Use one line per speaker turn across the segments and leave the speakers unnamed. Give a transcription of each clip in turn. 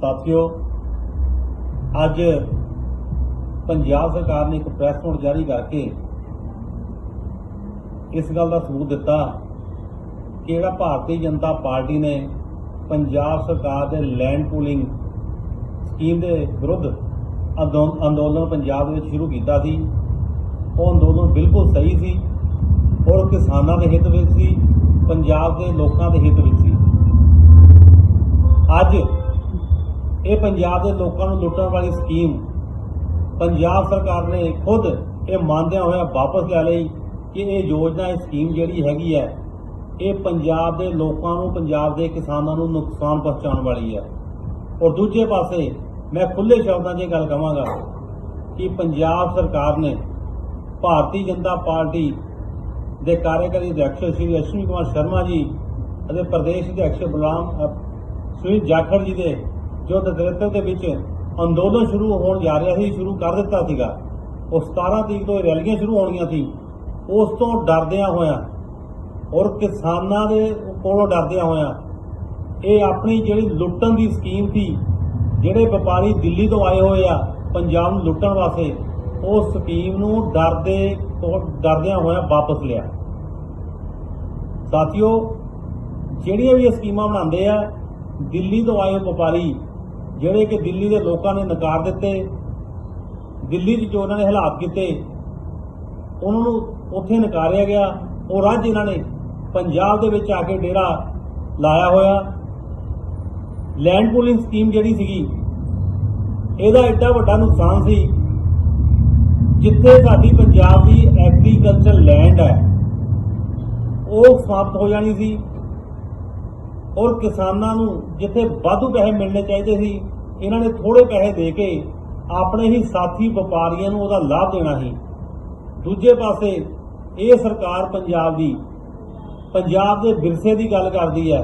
ਸਾਥੀਓ, ਅੱਜ ਪੰਜਾਬ ਸਰਕਾਰ ਨੇ ਇੱਕ ਪ੍ਰੈਸ ਨੋਟ ਜਾਰੀ ਕਰਕੇ ਇਸ ਗੱਲ ਦਾ ਸਬੂਤ ਦਿੱਤਾ ਕਿ ਜਿਹੜਾ ਭਾਰਤੀ ਜਨਤਾ ਪਾਰਟੀ ਨੇ ਪੰਜਾਬ ਸਰਕਾਰ ਦੇ ਲੈਂਡ ਪੂਲਿੰਗ ਸਕੀਮ ਦੇ ਵਿਰੁੱਧ ਅੰਦੋ- ਅੰਦੋਲਨ ਪੰਜਾਬ ਵਿੱਚ ਸ਼ੁਰੂ ਕੀਤਾ ਸੀ। ਉਹ ਅੰਦੋਲਨ ਬਿਲਕੁਲ ਸਹੀ ਸੀ ਔਰ ਕਿਸਾਨਾਂ ਦੇ ਹਿੱਤ ਵਿੱਚ ਸੀ, ਪੰਜਾਬ ਦੇ ਲੋਕਾਂ ਦੇ ਹਿੱਤ ਵਿੱਚ ਸੀ। ਅੱਜ ਇਹ ਪੰਜਾਬ ਦੇ ਲੋਕਾਂ ਨੂੰ ਲੁੱਟਣ ਵਾਲੀ ਸਕੀਮ ਪੰਜਾਬ ਸਰਕਾਰ ਨੇ ਖੁਦ ਇਹ ਮੰਨਦਿਆਂ ਹੋਇਆ ਵਾਪਸ ਲੈ ਲਈ ਕਿ ਇਹ ਯੋਜਨਾ, ਇਹ ਸਕੀਮ ਜਿਹੜੀ ਹੈਗੀ ਹੈ, ਇਹ ਪੰਜਾਬ ਦੇ ਲੋਕਾਂ ਨੂੰ, ਪੰਜਾਬ ਦੇ ਕਿਸਾਨਾਂ ਨੂੰ ਨੁਕਸਾਨ ਪਹੁੰਚਾਉਣ ਵਾਲੀ ਹੈ। ਔਰ ਦੂਜੇ ਪਾਸੇ ਮੈਂ ਖੁੱਲੇ ਸ਼ਬਦਾਂ 'ਚ ਇਹ ਗੱਲ ਕਹਾਂਗਾ ਕਿ ਪੰਜਾਬ ਸਰਕਾਰ ਨੇ ਭਾਰਤੀ ਜਨਤਾ ਪਾਰਟੀ ਦੇ ਕਾਰਜਕਾਰੀ ਅਧਿਕਸ਼ ਸ਼੍ਰੀ ਅਸ਼ਵਨੀ ਕੁਮਾਰ ਸ਼ਰਮਾ ਜੀ ਅਤੇ ਪ੍ਰਦੇਸ਼ ਅਧਿਕਸ਼ ਬਲਰਾਮ ਸੁਨੀਲ ਜਾਖੜ ਜੀ ਦੇ ਜੋ ਨੇਤਰਤਵ ਦੇ ਵਿੱਚ ਅੰਦੋਲਨ ਸ਼ੁਰੂ ਹੋਣ ਜਾ ਰਿਹਾ ਸੀ, ਸ਼ੁਰੂ ਕਰ ਦਿੱਤਾ ਸੀਗਾ। ਉਹ 17 ਤਰੀਕ ਤੋਂ ਇਹ ਰੈਲੀਆਂ ਸ਼ੁਰੂ ਹੋਣੀਆਂ ਸੀ। ਉਸ ਤੋਂ ਡਰਦਿਆਂ ਹੋਇਆਂ ਔਰ ਕਿਸਾਨਾਂ ਦੇ ਕੋਲੋਂ ਡਰਦਿਆਂ ਹੋਇਆਂ ਇਹ ਆਪਣੀ ਜਿਹੜੀ ਲੁੱਟਣ ਦੀ ਸਕੀਮ ਸੀ, ਜਿਹੜੇ ਵਪਾਰੀ ਦਿੱਲੀ ਤੋਂ ਆਏ ਹੋਏ ਆ, ਪੰਜਾਬ ਨੂੰ ਲੁੱਟਣ ਵਾਸਤੇ, ਉਹ ਸਕੀਮ ਨੂੰ ਡਰਦੇ ਤੋਂ ਡਰਦਿਆਂ ਹੋਇਆਂ ਵਾਪਸ ਲਿਆ। ਸਾਥੀਓ, ਜਿਹੜੀਆਂ ਵੀ ਇਹ ਸਕੀਮਾਂ ਬਣਾਉਂਦੇ ਆ, ਦਿੱਲੀ ਤੋਂ ਆਏ ਵਪਾਰੀ ਜਿਹੜੇ ਕਿ ਦਿੱਲੀ ਦੇ ਲੋਕਾਂ ਨੇ ਨਕਾਰ ਦਿੱਤੇ, ਦਿੱਲੀ 'ਚ ਜੋ ਉਹਨਾਂ ਨੇ ਹਾਲਾਤ ਕੀਤੇ, ਉਹਨਾਂ ਨੂੰ ਉੱਥੇ ਨਕਾਰਿਆ ਗਿਆ। ਔਰ ਅੱਜ ਇਹਨਾਂ ਨੇ ਪੰਜਾਬ ਦੇ ਵਿੱਚ ਆ ਕੇ ਡੇਰਾ ਲਾਇਆ ਹੋਇਆ। ਲੈਂਡ ਪੂਲਿੰਗ ਸਕੀਮ ਜਿਹੜੀ ਸੀਗੀ, ਇਹਦਾ ਐਡਾ ਵੱਡਾ ਨੁਕਸਾਨ ਸੀ, ਜਿੱਥੇ ਸਾਡੀ ਪੰਜਾਬ ਦੀ ਐਗਰੀਕਲਚਰ ਲੈਂਡ ਹੈ, ਉਹ ਸਮਾਪਤ ਹੋ ਜਾਣੀ ਸੀ। ਔਰ ਕਿਸਾਨਾਂ ਨੂੰ ਜਿੱਥੇ ਵਾਧੂ ਪੈਸੇ ਮਿਲਣੇ ਚਾਹੀਦੇ ਸੀ, ਇਹਨਾਂ ਨੇ ਥੋੜੇ ਪੈਸੇ ਦੇ ਕੇ ਆਪਣੇ ਹੀ ਸਾਥੀ ਵਪਾਰੀਆਂ ਨੂੰ ਉਹਦਾ ਲਾਭ ਦੇਣਾ ਸੀ। ਦੂਜੇ ਪਾਸੇ ਇਹ ਸਰਕਾਰ ਪੰਜਾਬ ਦੀ, ਪੰਜਾਬ ਦੇ ਵਿਰਸੇ ਦੀ ਗੱਲ ਕਰਦੀ ਹੈ,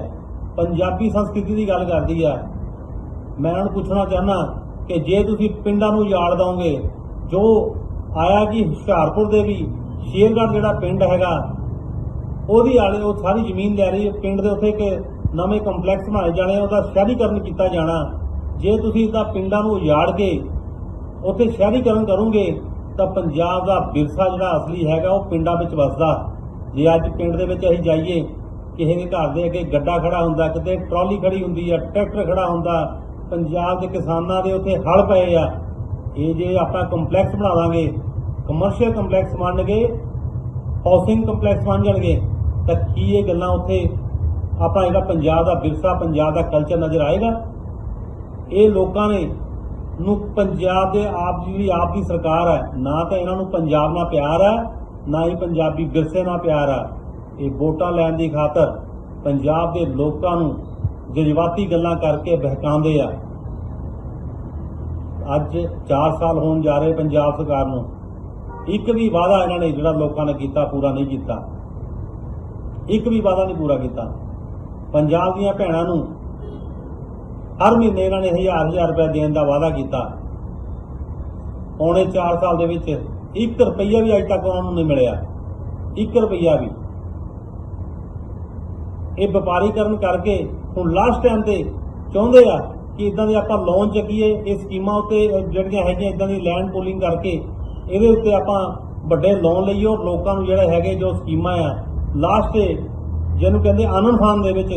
ਪੰਜਾਬੀ ਸੰਸਕ੍ਰਿਤੀ ਦੀ ਗੱਲ ਕਰਦੀ ਹੈ। ਮੈਂ ਉਹਨਾਂ ਨੂੰ ਪੁੱਛਣਾ ਚਾਹਨਾ ਕਿ ਜੇ ਤੁਸੀਂ ਪਿੰਡਾਂ ਨੂੰ ਯਾਦ ਦਓਗੇ, ਜੋ ਆਇਆ ਕਿ ਹੁਸ਼ਿਆਰਪੁਰ ਦੇ ਵੀ ਸ਼ੇਰਗੜ੍ਹ ਜਿਹੜਾ ਪਿੰਡ ਹੈਗਾ, ਉਹਦੀ ਆਲੇ ਉਹ ਸਾਰੀ ਜ਼ਮੀਨ ਲੈ ਰਹੀ ਹੈ, ਪਿੰਡ ਦੇ ਉੱਤੇ ਇੱਕ ਨਵੇਂ ਕੰਪਲੈਕਸ ਬਣਾਏ ਜਾਣੇ ਉਹਦਾ ਸ਼ਹਿਰੀਕਰਨ ਕੀਤਾ ਜਾਣਾ। ਜੇ ਤੁਸੀਂ ਇਹਦਾ ਪਿੰਡਾਂ ਨੂੰ ਉਜਾੜ ਕੇ ਉੱਥੇ ਸ਼ਹਿਰੀਕਰਨ ਕਰੋਗੇ, ਤਾਂ ਪੰਜਾਬ ਦਾ ਵਿਰਸਾ ਜਿਹੜਾ ਅਸਲੀ ਹੈਗਾ, ਉਹ ਪਿੰਡਾਂ ਵਿੱਚ ਵਸਦਾ। ਜੇ ਅੱਜ ਪਿੰਡ ਦੇ ਵਿੱਚ ਅਸੀਂ ਜਾਈਏ, ਕਿਸੇ ਦੇ ਘਰ ਦੇ ਅੱਗੇ ਗੱਡਾ ਖੜਾ ਹੁੰਦਾ, ਕਿਤੇ ਟਰਾਲੀ ਖੜੀ ਹੁੰਦੀ ਆ, ਟਰੈਕਟਰ ਖੜਾ ਹੁੰਦਾ, ਪੰਜਾਬ ਦੇ ਕਿਸਾਨਾਂ ਦੇ ਉੱਥੇ ਹਲ ਪਏ ਆ। ਇਹ ਜੇ ਆਪਾਂ ਕੰਪਲੈਕਸ ਬਣਾ ਦਾਂਗੇ ਕਮਰਸ਼ੀਅਲ ਕੰਪਲੈਕਸ ਬਣਨਗੇ ਹਾਊਸਿੰਗ ਕੰਪਲੈਕਸ ਬਣ ਜਾਣਗੇ, ਤਾਂ ਕੀ ਇਹ ਗੱਲਾਂ ਉੱਥੇ ਆਪਣਾ ਜਿਹੜਾ ਪੰਜਾਬ ਦਾ ਵਿਰਸਾ, ਪੰਜਾਬ ਦਾ ਕਲਚਰ ਨਜ਼ਰ ਆਏਗਾ। ਇਹ ਲੋਕਾਂ ਨੇ ਨੂੰ ਪੰਜਾਬ ਦੇ ਆਪ ਜਿਹੜੀ ਆਪ ਦੀ ਸਰਕਾਰ ਹੈ, ਨਾ ਤਾਂ ਇਹਨਾਂ ਨੂੰ ਪੰਜਾਬ ਨਾਲ ਪਿਆਰ ਹੈ, ਨਾ ਹੀ ਪੰਜਾਬੀ ਵਿਰਸੇ ਨਾਲ ਪਿਆਰ ਹੈ। ਇਹ ਵੋਟਾਂ ਲੈਣ ਦੀ ਖਾਤਰ ਪੰਜਾਬ ਦੇ ਲੋਕਾਂ ਨੂੰ ਜਜ਼ਬਾਤੀ ਗੱਲਾਂ ਕਰਕੇ ਬਹਿਕਾਉਂਦੇ ਆ। ਅੱਜ 4 ਸਾਲ ਹੋਣ ਜਾ ਰਹੇ ਪੰਜਾਬ ਸਰਕਾਰ ਨੂੰ। ਇੱਕ ਵੀ ਵਾਅਦਾ ਇਹਨਾਂ ਨੇ ਜਿਹੜਾ ਲੋਕਾਂ ਨੇ ਕੀਤਾ, ਪੂਰਾ ਨਹੀਂ ਕੀਤਾ। ਇੱਕ ਵੀ ਵਾਅਦਾ ਨਹੀਂ ਪੂਰਾ ਕੀਤਾ। ਪੰਜਾਬ ਦੀਆਂ ਭੈਣਾਂ ਨੂੰ ਹਰ ਮਹੀਨੇ ਇਹਨਾਂ ਨੇ ਹਜ਼ਾਰ ਹਜ਼ਾਰ ਰੁਪਏ ਦੇਣ ਦਾ ਵਾਅਦਾ ਕੀਤਾ। ਪੌਣੇ 4 ਸਾਲ ਦੇ ਵਿੱਚ 1 ਰੁਪਈਆ ਵੀ ਅਜੇ ਤੱਕ ਉਹਨਾਂ ਨੂੰ ਨਹੀਂ ਮਿਲਿਆ। 1 ਰੁਪਈਆ ਵੀ। ਇਹ ਵਪਾਰੀਕਰਨ ਕਰਕੇ ਹੁਣ ਲਾਸਟ ਟਾਈਮ ਤੇ ਚਾਹੁੰਦੇ ਆ ਕਿ ਇਦਾਂ ਦੇ ਆਪਾਂ ਲੋਨ ਚੱਕੀਏ, ਇਹ ਸਕੀਮਾਂ ਉੱਤੇ ਜਿਹੜੀਆਂ ਹੈਗੀਆਂ ਇਦਾਂ ਦੀ ਲੈਂਡ ਪੂਲਿੰਗ ਕਰਕੇ ਇਹਦੇ ਉੱਤੇ ਆਪਾਂ ਵੱਡੇ ਲੋਨ ਲਈਏ ਔਰ ਲੋਕਾਂ ਨੂੰ ਜਿਹੜੇ ਹੈਗੇ ਜੋ ਸਕੀਮਾਂ ਆ ਲਾਸਟ ਤੇ ਜਿਹਨੂੰ ਕਹਿੰਦੇ ਆਨੰਦ ਖਾਨ ਦੇ ਵਿੱਚ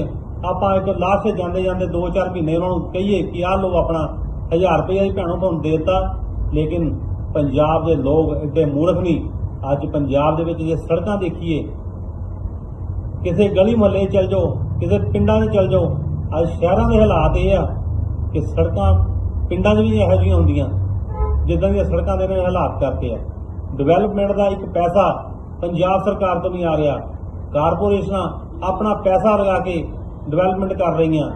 ਆਪਾਂ ਇੱਕ ਲਾਸਟ ਤੇ ਜਾਂਦੇ ਜਾਂਦੇ 2-4 ਮਹੀਨੇ ਉਹਨਾਂ ਨੂੰ ਕਹੀਏ ਕਿ ਆਹ ਲਓ ਆਪਣਾ 1000 ਰੁਪਏ ਹੀ ਭੈਣੋ ਤੁਹਾਨੂੰ ਦੇ ਦਿੱਤਾ। ਲੇਕਿਨ ਪੰਜਾਬ ਦੇ ਲੋਕ ਇੱਡੇ ਮੂਰਖ ਨਹੀਂ। ਅੱਜ ਪੰਜਾਬ ਦੇ ਵਿੱਚ ਜੇ ਸੜਕਾਂ ਦੇਖੀਏ, ਕਿਸੇ ਗਲੀ ਮੁਹੱਲੇ ਚੱਲ ਜਾਓ, ਕਿਸੇ ਪਿੰਡਾਂ 'ਚ ਚੱਲ ਜਾਓ, ਅੱਜ ਸ਼ਹਿਰਾਂ ਦੇ ਹਾਲਾਤ ਇਹ ਆ ਕਿ ਸੜਕਾਂ ਪਿੰਡਾਂ 'ਚ ਵੀ ਇਹੋ ਜਿਹੀਆਂ ਹੁੰਦੀਆਂ, ਜਿੱਦਾਂ ਦੀਆਂ ਸੜਕਾਂ ਦੇ ਨੇ ਹਾਲਾਤ ਕਰਤੇ ਆ। ਡਿਵੈਲਪਮੈਂਟ ਦਾ ਇੱਕ ਪੈਸਾ ਪੰਜਾਬ ਸਰਕਾਰ ਤੋਂ ਨਹੀਂ ਆ ਰਿਹਾ। ਕਾਰਪੋਰੇਸ਼ਨਾਂ ਆਪਣਾ ਪੈਸਾ ਲਗਾ ਕੇ ਡਿਵੈਲਪਮੈਂਟ ਕਰ ਰਹੀਆਂ।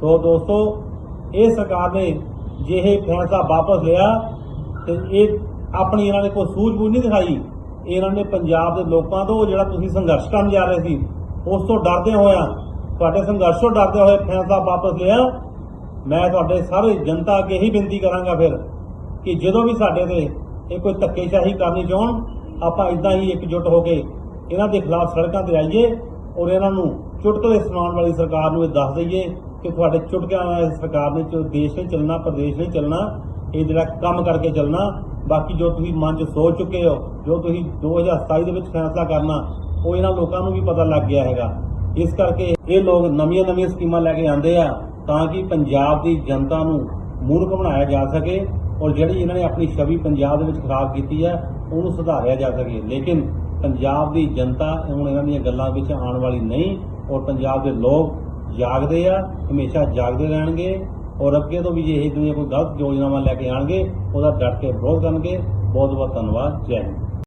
ਸੋ ਦੋਸਤੋ, ਇਹ ਸਰਕਾਰ ਨੇ ਜੇ ਇਹ ਫੈਸਲਾ ਵਾਪਸ ਲਿਆ ਤੇ ਇਹ ਆਪਣੀ ਇਹਨਾਂ ਨੇ ਕੋਈ ਸੂਝ-ਬੂਝ ਨਹੀਂ ਦਿਖਾਈ। ਇਹਨਾਂ ਨੇ ਪੰਜਾਬ ਦੇ ਲੋਕਾਂ ਤੋਂ ਜਿਹੜਾ ਤੁਸੀਂ ਸੰਘਰਸ਼ ਕਰਨ ਜਾ ਰਹੇ ਸੀ, ਉਸ ਤੋਂ ਡਰਦੇ ਹੋਇਆ, ਤੁਹਾਡੇ ਸੰਘਰਸ਼ ਤੋਂ ਡਰਦੇ ਹੋਏ ਫੈਸਲਾ ਵਾਪਸ ਲਿਆ। ਮੈਂ ਤੁਹਾਡੇ ਸਾਰੇ ਜਨਤਾ ਅੱਗੇ ਹੀ ਬੇਨਤੀ ਕਰਾਂਗਾ ਫਿਰ ਕਿ ਜਦੋਂ ਵੀ ਸਾਡੇ ਤੇ ਇਹ ਕੋਈ ਧੱਕੇਸ਼ਾਹੀ ਕਰਨੀ ਚਾਹਣ, ਆਪਾਂ ਇਦਾਂ ਹੀ ਇਕਜੁੱਟ ਹੋ ਕੇ ਇਹਨਾਂ ਦੇ ਖਿਲਾਫ ਸੜਕਾਂ ਤੇ ਆਈਏ ਔਰ ਇਹਨਾਂ ਨੂੰ ਚੁਟਕਲੇ ਸੁਣਾਉਣ ਵਾਲੀ ਸਰਕਾਰ ਨੂੰ ਇਹ ਦੱਸ ਦਈਏ ਕਿ ਤੁਹਾਡੇ ਚੁਟਕਿਆਂ ਨਾਲ ਸਰਕਾਰ ਨੇ ਜੋ ਦੇਸ਼ ਨੇ ਚੱਲਣਾ, ਪ੍ਰਦੇਸ਼ ਨੇ ਚੱਲਣਾ, ਇਹ ਜਿਹੜਾ ਕੰਮ ਕਰਕੇ ਚੱਲਣਾ, ਬਾਕੀ ਜੋ ਤੁਸੀਂ ਮਨ 'ਚ ਸੋਚ ਚੁੱਕੇ ਹੋ, ਜੋ ਤੁਸੀਂ 2027 ਦੇ ਵਿੱਚ ਫੈਸਲਾ ਕਰਨਾ, ਉਹ ਇਹਨਾਂ ਲੋਕਾਂ ਨੂੰ ਵੀ ਪਤਾ ਲੱਗ ਗਿਆ ਹੈਗਾ। ਇਸ ਕਰਕੇ ਇਹ ਲੋਕ ਨਵੀਆਂ ਨਵੀਆਂ ਸਕੀਮਾਂ ਲੈ ਕੇ ਆਉਂਦੇ ਆ ਤਾਂ ਕਿ ਪੰਜਾਬ ਦੀ ਜਨਤਾ ਨੂੰ ਮੂਰਖ ਬਣਾਇਆ ਜਾ ਸਕੇ ਔਰ ਜਿਹੜੀ ਇਹਨਾਂ ਨੇ ਆਪਣੀ ਛਵੀ ਪੰਜਾਬ ਦੇ ਵਿੱਚ ਖਰਾਬ ਕੀਤੀ ਹੈ, ਉਹਨੂੰ ਸੁਧਾਰਿਆ ਜਾ ਸਕੇ। ਲੇਕਿਨ ਪੰਜਾਬ ਦੀ ਜਨਤਾ ਹੁਣ ਇਹਨਾਂ ਦੀਆਂ ਗੱਲਾਂ ਵਿੱਚ ਆਉਣ ਵਾਲੀ ਨਹੀਂ, ਔਰ ਪੰਜਾਬ ਦੇ ਲੋਕ ਜਾਗਦੇ ਆ, ਹਮੇਸ਼ਾ ਜਾਗਦੇ ਰਹਿਣਗੇ, ਔਰ ਅੱਗੇ ਤੋਂ ਵੀ ਜੇ ਇਹ ਦੁਨੀਆ ਕੋਈ ਗਲਤ ਯੋਜਨਾਵਾਂ ਲੈ ਕੇ ਆਣਗੇ, ਉਹਦਾ ਡਟ ਕੇ ਵਿਰੋਧ ਕਰਨਗੇ। ਬਹੁਤ ਬਹੁਤ ਧੰਨਵਾਦ। ਜੈ ਹਿੰਦ।